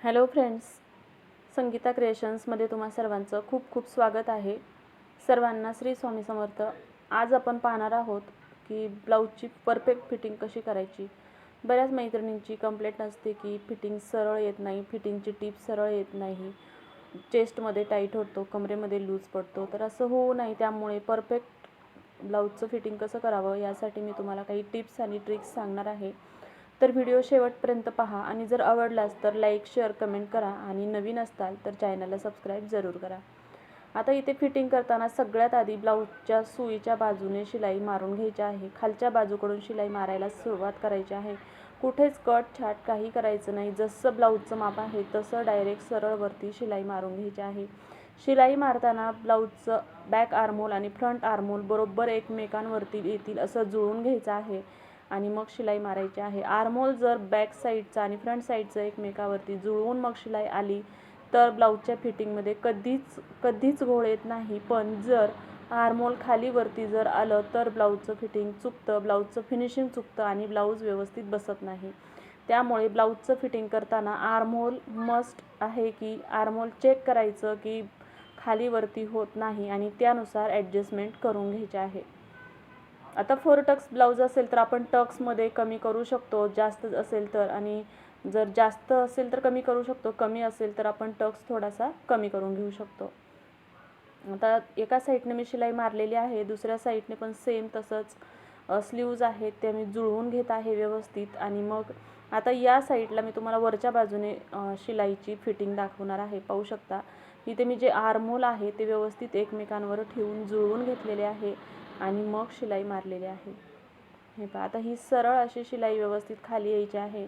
Hello friends Sangeeta क्रिएशन्समध्ये तुम्हा सर्वांचं खूप खूप स्वागत आहे. सर्वांना श्री स्वामी समर्थ. आज आपण पाहणार आहोत की ब्लाऊजची परफेक्ट फिटिंग कशी करायची? बऱ्याच मैत्रिणींची कंप्लेंट असते की फिटिंग सरळ येत नाही फिटिंगची टीप सरळ येत नाही. चेस्टमध्ये टाईट होतो कमरेमध्ये लूज पडतो. तर असं होऊ नाही त्यामुळे परफेक्ट ब्लाऊजचं फिटिंग कसं करावं यासाठी मी तुम्हाला काही टिप्स आणि ट्रिक्स सांगणार आहे. तर व्हिडिओ शेवटपर्यंत पहा आणि जर आवडलास तर लाईक शेअर कमेंट करा आणि नवीन असताल तर चॅनलला सबस्क्राईब जरूर करा. आता इथे फिटिंग करताना सगळ्यात आधी ब्लाऊजच्या सुईच्या बाजूने शिलाई मारून घ्यायची आहे. खालच्या बाजूकडून शिलाई मारायला सुरुवात करायची आहे. कुठेच कट छाट काही करायचं नाही. जसं ब्लाऊजचं माप आहे तसं डायरेक्ट सरळवरती शिलाई मारून घ्यायची आहे. शिलाई मारताना ब्लाऊजचं बॅक आर्मोल आणि फ्रंट आर्मोल बरोबर एकमेकांवरती येतील असं जुळून घ्यायचं आहे. आणि मग शिलाई मारायची आहे. आर्मोल जर बॅक साईडचं आणि फ्रंट साईडचं एकमेकावरती जुळवून मग शिलाई आली तर ब्लाऊजच्या फिटिंगमध्ये कधीच कधीच घोळ येत नाही. पण जर आर्मोल खालीवरती जर आलं तर ब्लाऊजचं फिटिंग चुकतं ब्लाऊजचं फिनिशिंग चुकतं आणि ब्लाऊज व्यवस्थित बसत नाही. त्यामुळे ब्लाऊजचं फिटिंग करताना आर्मोल मस्ट आहे की आर्मोल चेक करायचं की खालीवरती होत नाही आणि त्यानुसार ॲडजस्टमेंट करून घ्यायचे आहे. आता फोर टक्स ब्लाऊज असेल तर आपण टक्समध्ये कमी करू शकतो जास्त असेल तर. आणि जर जास्त असेल तर कमी करू शकतो कमी असेल तर आपण टक्स थोडासा कमी करून घेऊ शकतो. आता एका साईडने मी शिलाई मारलेली आहे दुसऱ्या साईडने पण सेम तसंच स्लीव्ज आहेत ते मी जुळवून घेत आहे व्यवस्थित. आणि मग आता या साईडला मी तुम्हाला वरच्या बाजूने शिलाईची फिटिंग दाखवणार आहे. पाहू शकता. इथे मी जे आर्मोल आहे ते व्यवस्थित एकमेकांवर ठेवून जुळवून घेतलेले आहे. आणि मग शिलाई मारलेली आहे. हे पहा आता ही सरळ अशी शिलाई व्यवस्थित खाली यायची आहे.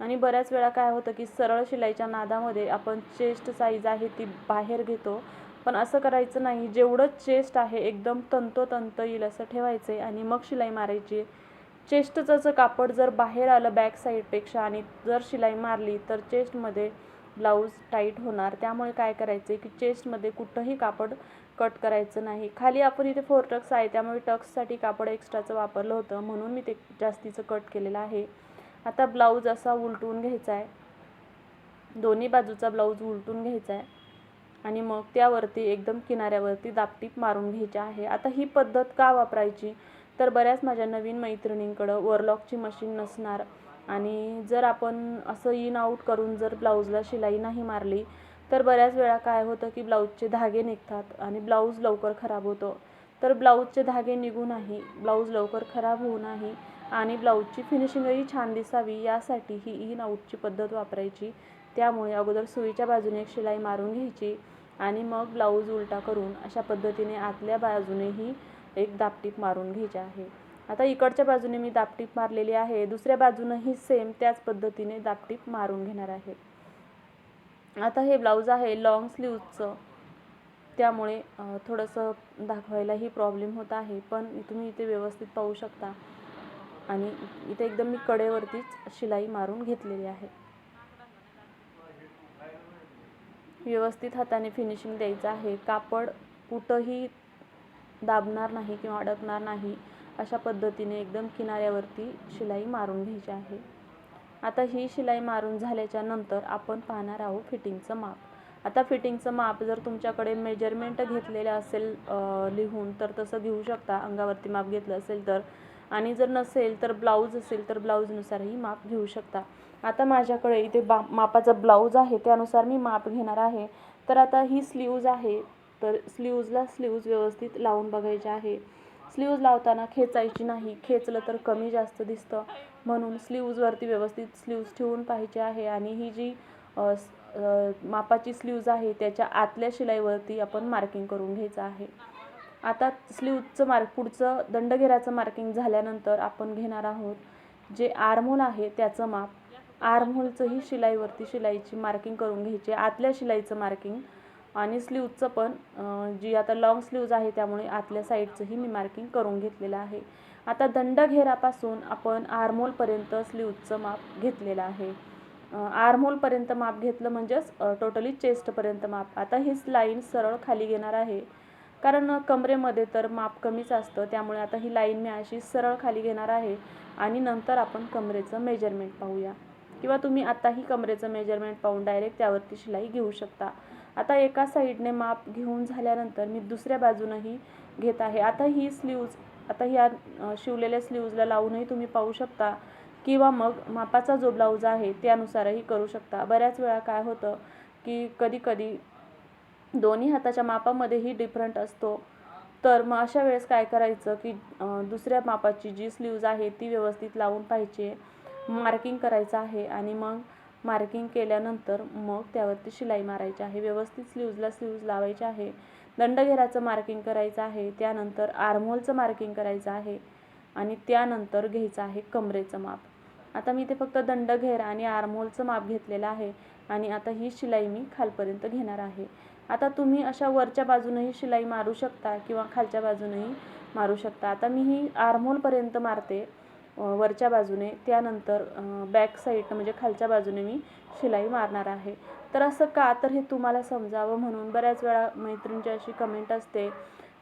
आणि बऱ्याच वेळा काय होतं की सरळ शिलाईच्या नादामध्ये आपण चेस्ट साईज आहे ती बाहेर घेतो. पण असं करायचं नाही जेवढं चेस्ट आहे एकदम तंतोतंत येईल असं ठेवायचं आहे आणि मग शिलाई मारायची चेस्टचं कापड जर बाहेर आलं बॅक साईडपेक्षा आणि जर शिलाई मारली तर चेस्टमध्ये ब्लाऊज टाईट होणार. त्यामुळे काय करायचं आहे की चेस्टमध्ये कुठंही कापड कट करायचं नाही. खाली आपण इथे फोर टक्स आहे त्यामुळे टक्ससाठी कापड एक्स्ट्राचं वापरलं होतं म्हणून मी ते जास्तीचं कट केलेलं आहे. आता ब्लाऊज असा उलटून घ्यायचा आहे. दोन्ही बाजूचा ब्लाऊज उलटून घ्यायचा आहे. आणि मग त्यावरती एकदम किनाऱ्यावरती दापटीप मारून घ्यायची आहे. आता ही पद्धत का वापरायची? तर बऱ्याच माझ्या नवीन मैत्रिणींकडं वरलॉकची मशीन नसणार. आणि जर आपण असं इन आऊट करून जर ब्लाऊजला शिलाई नाही मारली तर बऱ्याच वेळा काय होतं की ब्लाऊजचे धागे निघतात आणि ब्लाऊज लवकर खराब होतो. तर ब्लाऊजचे धागे निघू नाही ब्लाऊज लवकर खराब होऊ नाही आणि ब्लाऊजची फिनिशिंगही छान दिसावी यासाठी ही इन आऊटची पद्धत वापरायची. त्यामुळे अगोदर सुईच्या बाजूने एक शिलाई मारून घ्यायची आणि मग ब्लाऊज उलटा करून अशा पद्धतीने आतल्या बाजूनेही एक दापटीप मारून घ्यायची आहे. आता इकडच्या बाजूने मी दापटीप मारलेली आहे. दुसऱ्या बाजूनही सेम त्याच पद्धतीने दापटीप मारून घेणार आहे. आता हे ब्लाऊज आहे लॉंग स्लीवचं त्यामुळे थोडंसं दाखवायलाही प्रॉब्लेम होत आहे. पण तुम्ही इथे व्यवस्थित पाहू शकता. आणि इथे एकदम मी कडेवरतीच शिलाई मारून घेतलेली आहे. व्यवस्थित हाताने फिनिशिंग द्यायचं आहे. कापड कुठंही दाबणार नाही किंवा अडकणार नाही. अशा पद्धतीने एकदम किनाऱ्यावरती शिलाई मारून घ्यायची आहे. आता ही शिलाई मारून झाल्याच्यानंतर आपण पाहणार आहोत फिटिंगचं माप. आता फिटिंगचं माप जर तुमच्याकडे मेजरमेंट घेतलेलं असेल लिहून तर तसं घेऊ शकता. अंगावरती माप घेतलं असेल तर. आणि जर नसेल तर ब्लाऊज असेल तर ब्लाऊजनुसारही माप घेऊ शकता. आता माझ्याकडे इथे बा मापाचा ब्लाऊज आहे त्यानुसार मी माप घेणार आहे. तर आता ही स्लीव्ज आहे तर स्लीव्जला स्लीव्ज व्यवस्थित लावून बघायचे आहे. स्लीव्ज लावताना खेचायची नाही. खेचलं तर कमी जास्त दिसतं. म्हणून स्लीव्जवरती व्यवस्थित स्लीव्ज ठेवून पाहिजे आहे. आणि ही जी मापाची स्लीव्ज आहे त्याच्या आतल्या शिलाईवरती आपण मार्किंग करून घ्यायचं आहे. आता स्लीवचं मार्क पुढचं दंडघेराचं मार्किंग झाल्यानंतर आपण घेणार आहोत जे आर्महोल आहे त्याचं माप. आर्महोलचंही शिलाईवरती शिलाईची मार्किंग करून घ्यायची. आतल्या शिलाईचं मार्किंग आणि स्लीवचं पण जी आता लॉंग स्लीव्ज आहे त्यामुळे आतल्या साईडचंही मी मार्किंग करून घेतलेलं आहे. आता दंडघेरापासून आपण आर्मोलपर्यंत स्लीवचं माप घेतलेलं आहे. आर्मोलपर्यंत माप घेतलं म्हणजेच टोटली चेस्टपर्यंत माप. आता हीच लाईन सरळ खाली घेणार आहे. कारण कमरेमध्ये तर माप कमीच असतं त्यामुळे आता ही लाईन मी अशी सरळ खाली घेणार आहे. आणि नंतर आपण कमरेचं मेजरमेंट पाहूया. किंवा तुम्ही आत्ताही कमरेचं मेजरमेंट पाहून डायरेक्ट त्यावरती शिलाई घेऊ शकता. आता एका साईडने माप घेऊन झाल्यानंतर मी दुसऱ्या बाजूनही घेत आहे. आता ही स्लीव्ज आता ह्या शिवलेल्या स्लीव्जला लावूनही तुम्ही पाहू शकता किंवा मग मापाचा जो ब्लाऊज आहे त्यानुसारही करू शकता. बऱ्याच वेळा काय होतं की कधी कधी दोन्ही हाताच्या मापामध्येही डिफरंट असतो. तर मग अशा वेळेस काय करायचं की दुसऱ्या मापाची जी स्लीव्ज आहे ती व्यवस्थित लावून पाहिजे मार्किंग करायचं आहे आणि मग मार्किंग केल्यानंतर मग त्यावरती शिलाई मारायची आहे. व्यवस्थित स्लीव्जला स्लीव्ज लावायचे आहे. दंडघेराचं मार्किंग करायचं आहे. त्यानंतर आर्मोलचं मार्किंग करायचं आहे. आणि त्यानंतर घ्यायचं आहे कमरेचं माप. आता मी ते फक्त दंडघेर आणि आर्मोलचं माप घेतलेलं आहे. आणि आता ही शिलाई मी खालपर्यंत घेणार आहे. आता तुम्ही अशा वरच्या बाजूनही शिलाई मारू शकता किंवा खालच्या बाजूनही मारू शकता. आता मी ही आर्मोलपर्यंत मारते. वरच्या बाजूने त्यानंतर बॅक साईड म्हणजे खालच्या बाजूने मी शिलाई मारणार आहे. तर असं का तर हे तुम्हाला समजावं म्हणून बऱ्याच वेळा मैत्रिणीची अशी कमेंट असते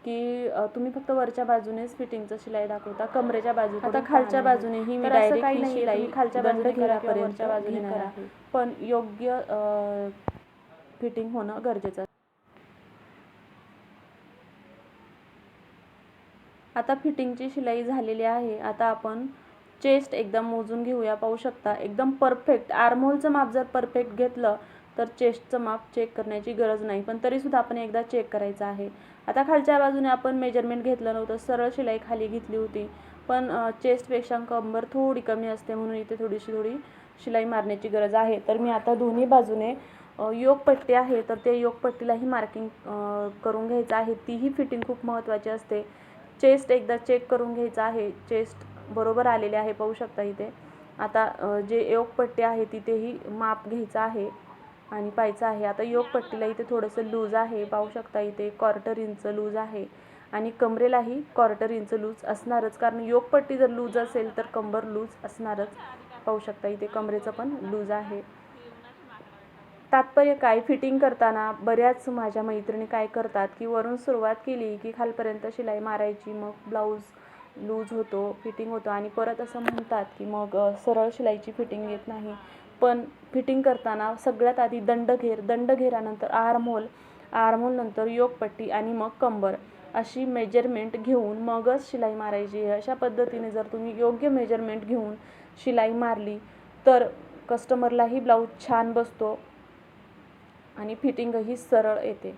की तुम्ही फक्त वरच्या बाजूनेच फिटिंगचं शिलाई दाखवता कमरेच्या बाजू आता खालच्या बाजूनेही मी डायरेक्ट काही शिलाई खालच्या बाजूने वरच्या बाजूने करा. पण योग्य फिटिंग होणं गरजेचं आहे. आता फिटिंगची शिलाई झालेली आहे. आता आपण चेस्ट एकदम मोजून घेऊया पाहू शकता. एकदम परफेक्ट. आर्मोलचं माप जर परफेक्ट घेतलं तर चेस्टचं माप चेक करण्याची गरज नाही. पण तरीसुद्धा आपण एकदा चेक करायचं आहे. आता खालच्या बाजूने आपण मेजरमेंट घेतलं नव्हतं. सरळ शिलाई खाली घेतली होती. पण चेस्टपेक्षा कंबर थोडी कमी असते म्हणून इथे थोडीशी थोडी शिलाई मारण्याची गरज आहे. तर मी आता दोन्ही बाजूने योगपट्टी आहे तर ते योगपट्टीलाही मार्किंग करून घ्यायचं आहे. तीही फिटिंग खूप महत्त्वाची असते. चेस्ट एकदा चेक करून घ्यायचं आहे. चेस्ट बरोबर आलेले आहे पाहू शकता इथे. आता जे योगपट्टी आहे तिथेही माप घ्यायचं आहे आणि पाहायचं आहे. आता योगपट्टीला इथे थोडंसं लूज आहे पाहू शकता इथे क्वार्टर इंच लूज आहे आणि कमरेलाही क्वार्टर इंच लूज असणारच. कारण योगपट्टी जर लूज असेल तर कंबर लूज असणारच. पाहू शकता इथे कमरेचं पण लूज आहे. तात्पर्य काय? फिटिंग करताना बऱ्याच माझ्या मैत्रिणी काय करतात की वरून सुरुवात केली की खालपर्यंत शिलाई मारायची मग ब्लाऊज लूज होतो फिटिंग होतो आणि परत असं म्हणतात की मग सरळ शिलाईची फिटिंग येत नाही. पण फिटिंग करताना सगळ्यात आधी दंडघेर दंडघेरानंतर आरमोल आरमोलनंतर योगपट्टी आणि मग कंबर अशी मेजरमेंट घेऊन मगच शिलाई मारायची. आहे अशा पद्धतीने जर तुम्ही योग्य मेजरमेंट घेऊन शिलाई मारली तर कस्टमरलाही ब्लाऊज छान बसतो आणि फिटिंगही सरळ येते.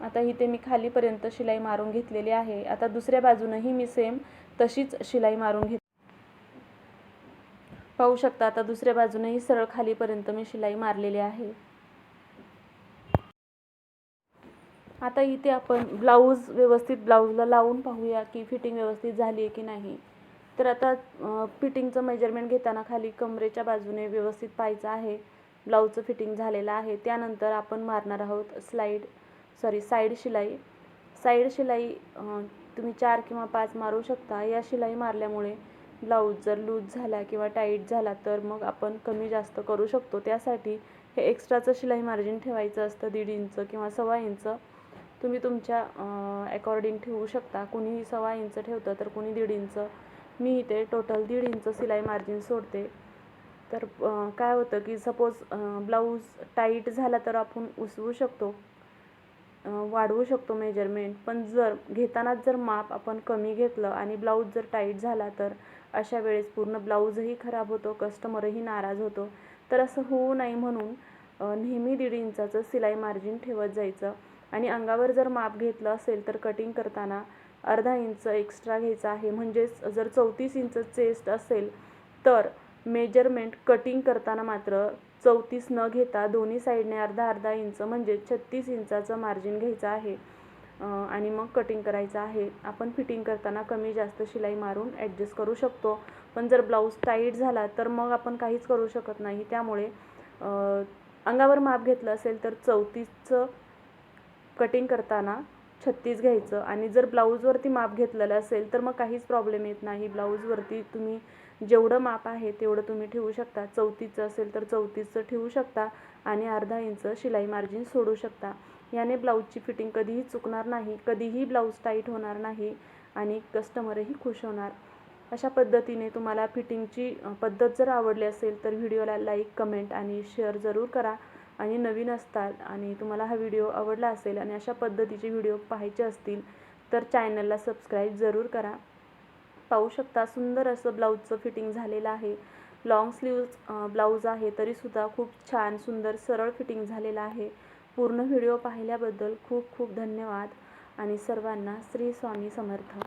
आता इथे मी खालीपर्यंत शिलाई मारून घेतलेली आहे. आता दुसऱ्या बाजूनही मी सेम तशीच शिलाई मारून घेत पाहू शकता आता दुसऱ्या बाजूनही सरळ खालीपर्यंत मी शिलाई मारलेली आहे. आता इथे आपण ब्लाऊज व्यवस्थित ब्लाऊजला लावून पाहूया की फिटिंग व्यवस्थित झाली आहे की नाही. तर आता फिटिंगचं मेजरमेंट घेताना खाली कमरेच्या बाजूने व्यवस्थित पाहायचं आहे. ब्लाऊजचं फिटिंग झालेलं आहे. त्यानंतर आपण मारणार आहोत स्लाईड सॉरी साईड शिलाई. साईड शिलाई तुम्ही चार किंवा पाच मारू शकता. या शिलाई मारल्यामुळे ब्लाऊज जर लूज झाला किंवा टाईट झाला तर मग आपण कमी जास्त करू शकतो. त्यासाठी हे एक्स्ट्राचं शिलाई मार्जिन ठेवायचं असतं दीड इंच किंवा सव्वा इंच. तुम्ही तुमच्या अकॉर्डिंग ठेवू शकता. कुणीही सव्वा इंच ठेवतं तर कुणी दीड इंच. मी इथे टोटल दीड इंच शिलाई मार्जिन सोडते. तर काय होतं की सपोज ब्लाऊज टाईट झाला तर आपण उसवू शकतो. वाढवू शकतो मेजरमेंट पण जर घेतानाच जर माप आपण कमी घेतलं आणि ब्लाऊज जर टाईट झाला तर अशा वेळेस पूर्ण ब्लाऊजही खराब होतो कस्टमरही नाराज होतो. तर असं होऊ नये म्हणून नेहमी दीड इंचाचं सिलाई मार्जिन ठेवत जायचं. आणि अंगावर जर माप घेतलं असेल तर कटिंग करताना अर्धा इंच एक्स्ट्रा घ्यायचा आहे. म्हणजेच जर चौतीस इंच चेस्ट असेल तर मेजरमेंट कटिंग करताना मात्र चौतीस न घेता दोन्ही साईडने अर्धा अर्धा इंच म्हणजे छत्तीस इंचाचं मार्जिन घ्यायचं आहे. आणि मग कटिंग करायचं आहे. आपण फिटिंग करताना कमी जास्त शिलाई मारून ॲडजस्ट करू शकतो. पण जर ब्लाऊज टाईट झाला तर मग आपण काहीच करू शकत नाही. त्यामुळे अंगावर माप घेतलं असेल तर चौतीसचं कटिंग करताना छत्तीस घ्यायचं आणि जर ब्लाऊजवरती माप घेतलेलं असेल तर मग काहीच प्रॉब्लेम येत नाही. ब्लाऊजवरती तुम्ही जेवढं माप आहे तेवढं तुम्ही ठेवू शकता. चौतीसचं असेल तर चौतीसचं ठेवू शकता आणि अर्धा इंच शिलाई मार्जिन सोडू शकता. याने ब्लाऊजची फिटिंग कधीही चुकणार नाही कधीही ब्लाऊज टाईट होणार नाही आणि कस्टमरही खुश होणार. अशा पद्धतीने तुम्हाला फिटिंगची पद्धत जर आवडली असेल तर व्हिडिओला लाईक कमेंट आणि शेअर जरूर करा. आणि नवीन असतात आणि तुम्हाला हा व्हिडिओ आवडला असेल आणि अशा पद्धतीचे व्हिडिओ पाहायचे असतील तर चॅनलला सबस्क्राईब जरूर करा. पाहू शकता सुंदर असं ब्लाऊजचं फिटिंग झालेलं आहे. लॉंग स्लीव्ज ब्लाऊज आहे तरीसुद्धा खूप छान सुंदर सरळ फिटिंग झालेलं आहे. पूर्ण व्हिडिओ पाहिल्याबद्दल खूप खूप धन्यवाद आणि सर्वांना श्री स्वामी समर्थ.